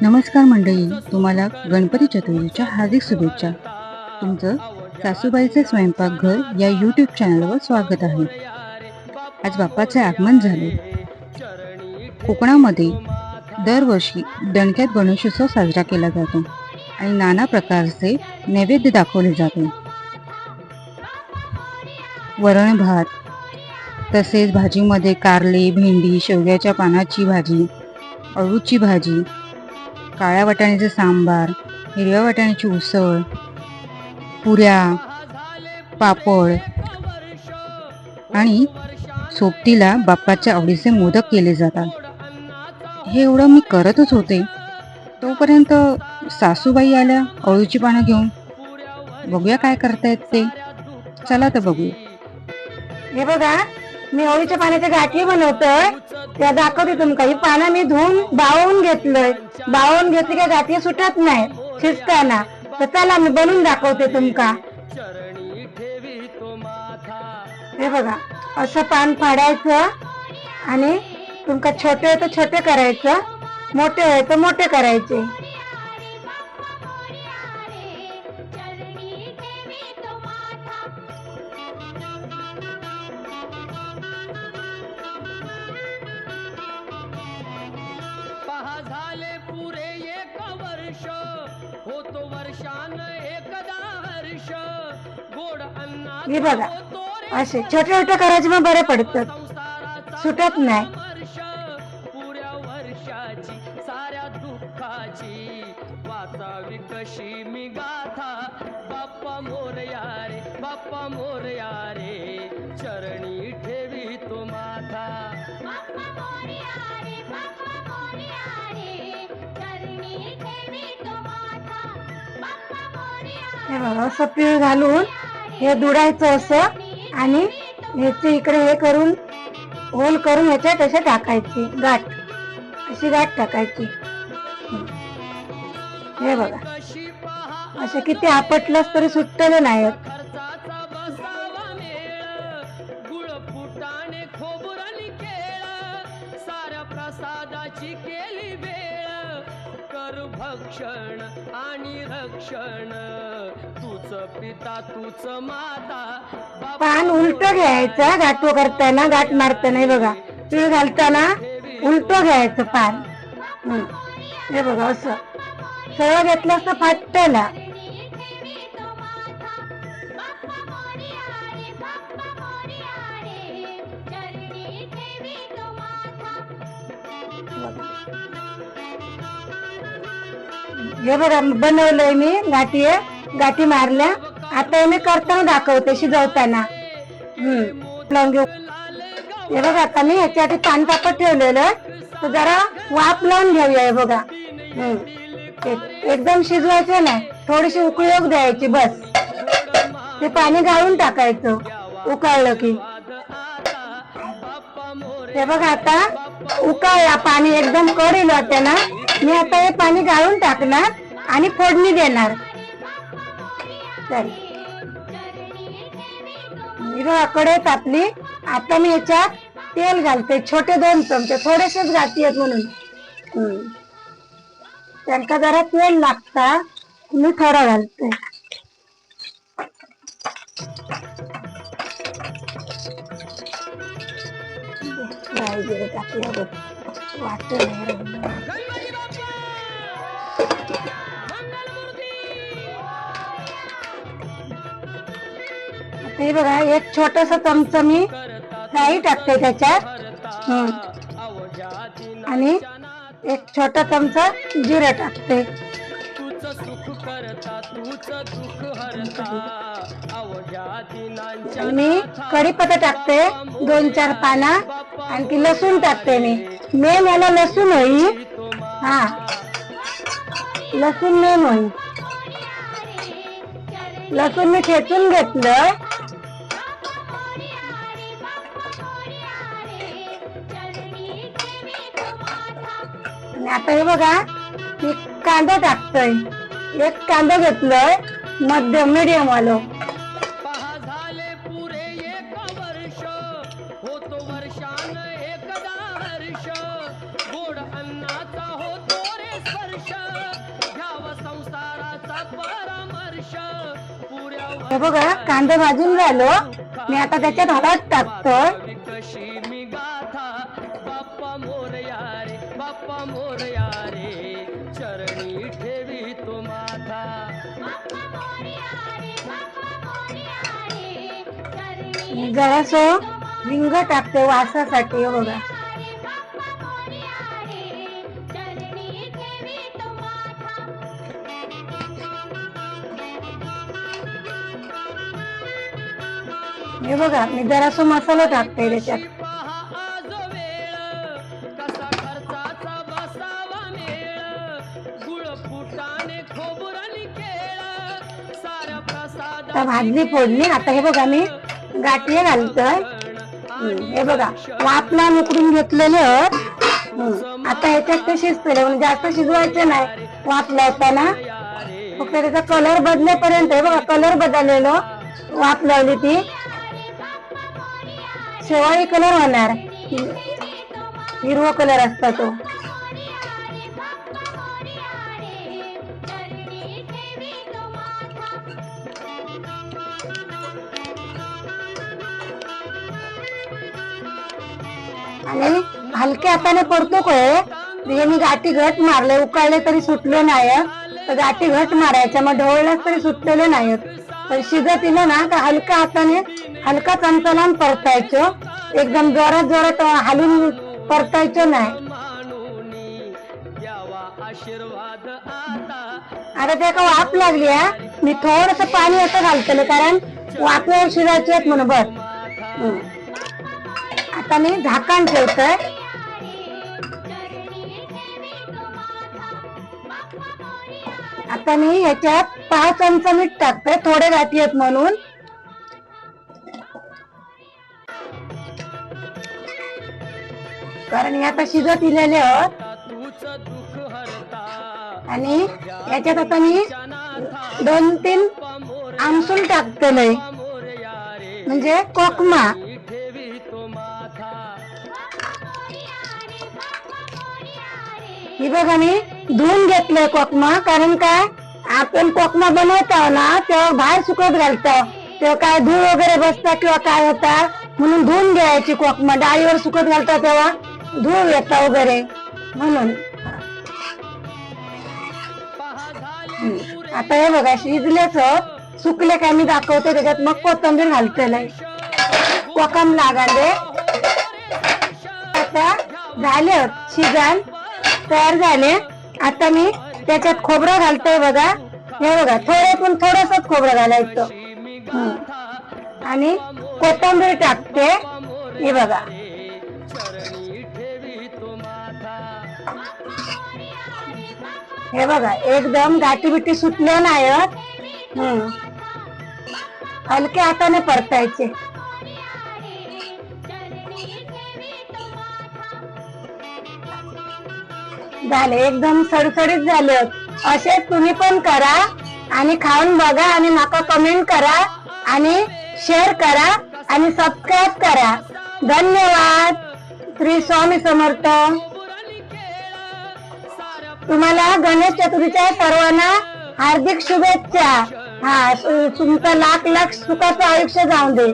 नमस्कार मंडळी तुम्हाला गणपती चतुर्थीच्या हार्दिक शुभेच्छा. तुमचं सासूबाईचे स्वयंपाकघर या यूट्यूब चॅनलवर स्वागत आहे. आज बाप्पाचे आगमन झाले कोकणामध्ये दरवर्षी दणक्यात गणेशोत्सव साजरा केला जातो आणि नाना प्रकारचे नैवेद्य दाखवले जाते. वरण भात तसेच भाजीमध्ये कारले भेंडी शेवग्याच्या पानाची भाजी अळूची भाजी काळ्या वाटाण्याचे सांबार हिरव्या वाटाण्याची उसळ पुऱ्या पापड आणि सोबतीला बाप्पाच्या आवडीचे मोदक केले जातात. हे एवढं मी करतच होते. तोपर्यंत सासूबाई आल्या अळूची पानं घेऊन. बघूया काय करतायत ते. चला तर बघूया. हे बघा मी होळीच्या पाण्याच्या गाठी बनवतोय. त्या दाखवते तुमका. ही पानं मी धुवून बावून घेतलंय. बावून घेतली काय गाठी सुटत नाही. शिजताना तर चला मी बनवून दाखवते तुमका. हे बघा असं पान फाडायचं आणि तुमका छोटे तर छोटे करायचं मोठे आहे तर मोठे करायचे. झाले पुरे एक वर्ष. होतो वर्षान एकदा हर्ष. गोड अन्ना हे बघा असे छोटे छोटे करायचे मग बरे पडतात. सुटत नाही. वर्ष. पुऱ्या वर्षाची साऱ्या दुःखाची. वाचावी कशी मी गाथा. बाप्पा मोरया रे बाप्पा मोरया रे चरणी ठेवी तो माथा. हे बघा असं पीळ घालून हे दुडायचं असं आणि ह्याचे इकडे हे करून होल करून ह्याच्यात असे टाकायची गाठ. अशी गाठ टाकायची. हे बघा. कशी पहा असे किती आपटलंच तरी सुटलेले नाहीत खर्चाचा प्रसादाची केली वेळ. कर भक्षण आणि रक्षण. पान उलट घ्यायचं गाठो करताना गाठ मारताना बघा. पीळ घालताना उलट घ्यायचं पान. हे. बघा असं. सरळ घेतलं असतं फाटला हे बघा बनवलंय मी गाठी गाठी मारल्या. आता हे मी करताना दाखवते शिजवताना. हम्म. घेऊ. हे बघा आता मी ह्याच्यासाठी पानपापड ठेवलेलं. तर जरा वाफ लावून घेऊया हे बघा. हम्म. एक- एकदम शिजवायचं नाही. थोडीशी उकळी द्यायची बस. ते पाणी गाळून टाकायचं. उकळलं की. हे बघा आता उकळला पाणी एकदम कडेल होते ना मी आता हे पाणी गाळून टाकणार आणि फोडणी देणार. चल ही बघा कढईत आता मी याच्यात तेल घालते छोटे दोन चमचे थोडेसेच घालते म्हणून. त्यांना जरा तेल लागता मी थोडा घालते. वाटत हे बघा एक छोटस चमचा मी राई टाकते त्याच्यात. आणि एक छोटा चमचा जिरं टाकते. मी कढीपत्ता टाकते दोन चार पाना आणखी लसूण टाकते मी. मेन याला लसूण होई. हा. लसूण मेन होई. लसूण मी ठेचून घेतलं. आणि आता हे बघा मी कांदा टाकतोय. एक कांदा घेतलोय मध्यम मिडियम वालो. हे बघा कांदा भाजून झालो. मी आता त्याच्यात हळद टाकतोय. कशी मी गाथा. बाप्पा मोरया रे चरणी ठेवी तो माथा मी जरासं हिंग टाकते वासासाठी हो बघा. हे बघा मी जरासो मसाला टाकते त्याच्यात. आता भाजली फोडली आता हे बघा मी गाठी घालतोय हे बघा वापला उकडून घेतलेले. आता ह्याच्यात ते शिजतले म्हणजे जास्त शिजवायचे नाही. वाफ लावताना फक्त त्याचा कलर बदलेपर्यंत हे बघा कलर बदललेलो वाफ लावली ती. शेवाळी कलर होणार. हिरवा कलर असता तो. आणि हलक्या हाताने पडतो काय म्हणजे मी गाठी घट मारले उकाळले तरी सुटले नाही तर गाठी घट मारायच्या मग ढवळल्यास तरी सुटलेले नाहीत. तर शिजत येलं ना तर हलक्या हाताने हलका चंचलान परतायचं. एकदम जोरात जोरात हलून परतायचं नाही. आता त्या का वाफ लागली हा? मी थोडस पाणी असं घालतलं कारण वाफेवर शिजायचे आहेत म्हणून बस. आता मी झाकण ठेवतोय. आता मी ह्याच्यात पाच चमचा मीठ टाकते थोडे गाठी आहेत म्हणून. कारण हे आता शिजत दिलेले आहेत. आणि याच्यात आता मी दोन तीन आमसूल टाकतलंय म्हणजे कोकमा. ही बघा मी धुवून घेतलंय कोकमा कारण काय? आपण कोकमा बनवतो ना तेव्हा बाहेर सुकत घालतो. तेव्हा काय धूळ वगैरे बसता किंवा काय होता म्हणून धुवून घ्यायची कोकमा. डाळीवर सुकत घालतो तेव्हा धूळ येता वगैरे. म्हणून. आता हे बघा शिजलेच हो. सुकले काय मी दाखवते त्याच्यात मग कोथंबीर घालतेलंय कोकम लागाले. आता झाले हो, शिजन. तयार झाले. आता मी त्याच्यात खोबरं घालतोय बघा. हे बघा थोडं पण थोडस खोबरं घालायचं. आणि कोथिंबीर टाकते. हे बघा. हे बघा एकदम गाठी बिटी सुटल्या नाही हलक्या हाताने परतायचे. झाले एकदम सडसडीत झाले. असे तुम्ही पण करा आणि खाऊन बघा आणि माका कमेंट करा आणि शेअर करा आणि सबस्क्राईब करा. धन्यवाद. श्री स्वामी समर्थ. तुम्हाला गणेश चतुर्थीच्या सर्वांना हार्दिक शुभेच्छा. हा तुमचं लाख लाख सुखाचं आयुष्य जाऊ दे.